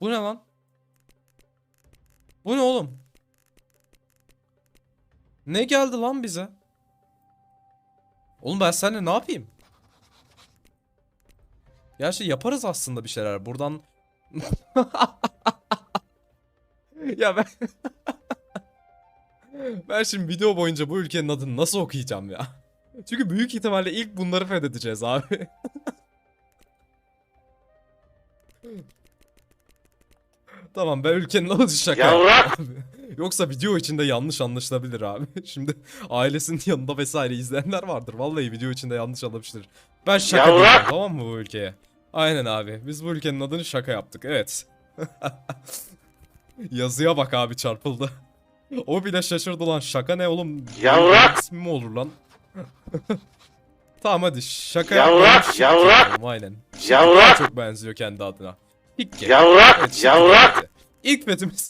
Bu ne lan? Bu ne oğlum? Ne geldi lan bize? Oğlum ben seninle ne yapayım? Gerçi yaparız aslında bir şeyler. Buradan... ya ben... ben şimdi video boyunca bu ülkenin adını nasıl okuyacağım ya? Çünkü büyük ihtimalle ilk bunları fethedeceğiz abi. tamam ben ülkenin adı şaka. Yavrak! abi. Yoksa video içinde yanlış anlaşılabilir abi. Şimdi ailesinin yanında vesaire izleyenler vardır. Vallahi video içinde yanlış anlamıştır. Ben şaka Yavrak! diyeceğim tamam mı bu ülkeye? Aynen abi. Biz bu ülkenin adını şaka yaptık. Evet. Yazıya bak abi çarpıldı. O bile şaşırdı lan. Şaka ne oğlum? Yavrak! İsmi mi olur lan? tamam hadi şaka Yavrak, yapmayalım, şık yavrak! yapalım, Aynen. Yavrak! çok benziyor kendi adına. Hikke. Yavrak! Evet, Yavrak! İlk fethimiz